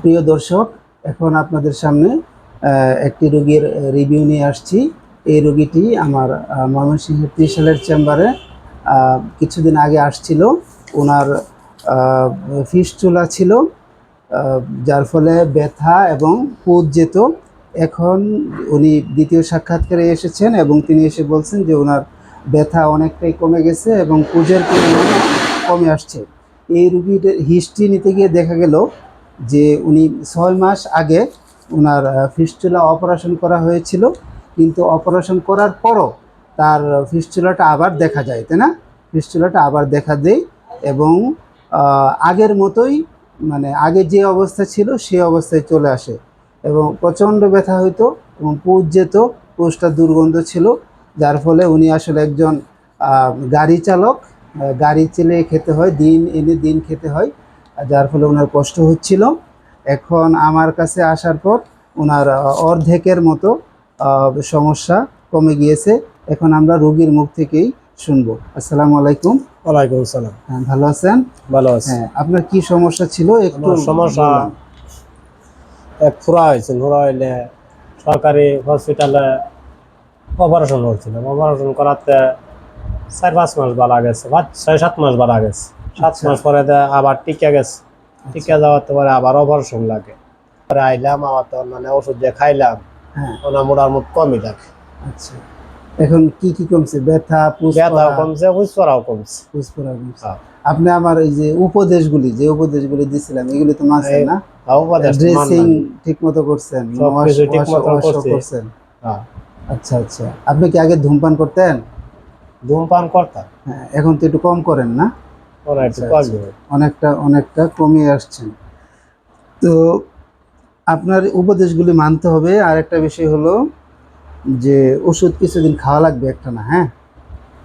প্রিয় দর্শক এখন আপনাদের সামনে একটি রোগীর রিভিউ নিয়ে আসছি। এই রোগীটি আমার আহ, ময়মনসিংহের ত্রিশালের চেম্বারে কিছুদিন আগে আসছিল। ওনার ফিস্টুলা ছিল যার ফলে ব্যথা এবং পুজ যেত। এখন উনি দ্বিতীয় সাক্ষাৎকারে এসেছেন এবং তিনি এসে বলছেন যে ওনার ব্যথা অনেকটাই কমে গেছে এবং পুজের পরিমাণ কমে আসছে। এই রুগীর হিস্ট্রি নিতে গিয়ে দেখা গেল যে উনি ছয় মাস আগে ওনার ফিস্টুলা অপারেশন করা হয়েছিল, কিন্তু অপারেশন করার পরও তার ফিস্টুলাটা আবার দেখা যায়, তাই না? ফিস্টুলাটা আবার দেখা দেয় এবং আগের মতোই মানে আগে যে অবস্থা ছিল সেই অবস্থায় চলে আসে এবং প্রচণ্ড ব্যথা হইতো এবং পুজ যেত, পুজটা দুর্গন্ধ ছিল, যার ফলে উনি আসলে একজন গাড়ি চালক গাড়ি চেলে খেতে হয়, দিন এনে দিন খেতে হয়। যার ফলে ওনার কষ্ট হচ্ছিল। এখন আমার কাছে আসার পর ওনার অর্ধেকের মতো সমস্যা কমে গিয়েছে। এখন আমরা রোগীর মুখ থেকেই শুনব। আসসালামু আলাইকুম। ওয়ালাইকুম আসসালাম। হ্যাঁ, ভালো আছেন? ভালো আছি। হ্যাঁ আপনার কি সমস্যা ছিল একটু সমস্যা এক ফুরা হয়েছিল ফুরা হইলে সরকারি হসপিটালে অপারেশন হয়েছিলাম অপারেশন করাতে চার পাঁচ মাস বালা গেছে বা ছয় সাত মাস বালা গেছে। সাত আচ্ছা। মাস পরে আবার টিকে গেছে। টিকে যাওয়াতে পরে আবার অপারেশন লাগে। পরে আইলাম আবার তো মানে ওষুধ দিয়ে খাইলাম হ্যাঁ। ওনার মোটামুটি কমই লাগে আচ্ছা। এখন কি কি কমছে? ব্যথা পুষ্পা কমছে কমছে। কমছে। হ্যাঁ। আপনি আমার এই যে উপদেশগুলি যে উপদেশগুলি দিছিলাম এগুলি তো মানছেন না? উপদেশ ড্রেসিং মানলাম। ঠিক মতো করছেন। করছেন? হ্যাঁ। আচ্ছা আচ্ছা। আপনি কি আগে ধূমপান করতেন? ধূমপান করতাম। হ্যাঁ এখন তো একটু কম করেন না? আচ্ছা, আচ্ছা। অনেকটা অনেকটা কমিয়ে আসছেন তো আপনার উপদেশগুলি মানতে হবে। আর একটা বিষয় হলো যে ওষুধ কিছুদিন খাওয়া লাগবে একটা না হ্যাঁ?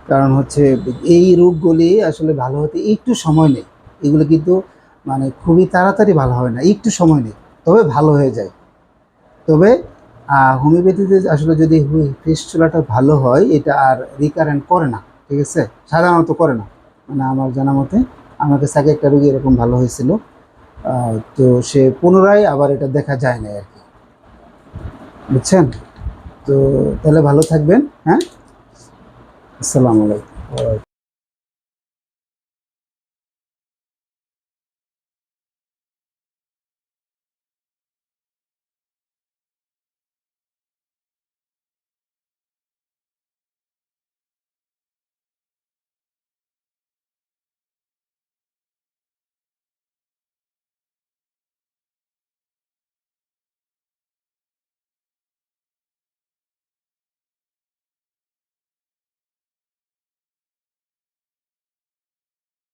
কারণ হচ্ছে এই রোগগুলি আসলে ভালো হতে একটু সময় নেই। এগুলো কিন্তু মানে খুবই তাড়াতাড়ি ভালো হয় না একটু সময় নেই। তবে ভালো হয়ে যায়। তবে হোমিওপ্যাথিতে আসলে যদি ফিস্টুলাটা ভালো হয় এটা আর রিকারেন্ট করে না ঠিক আছে? সাধারণত করে না। মানে আমার জানা মতে আমার কাছে আগে একটা রোগী এরকম ভালো হয়েছিল। তো সে পুনরায় আবার এটা দেখা যায় না আর কি। বুঝছেন? তো তাহলে ভালো থাকবেন হ্যাঁ? আসসালামু আলাইকুম।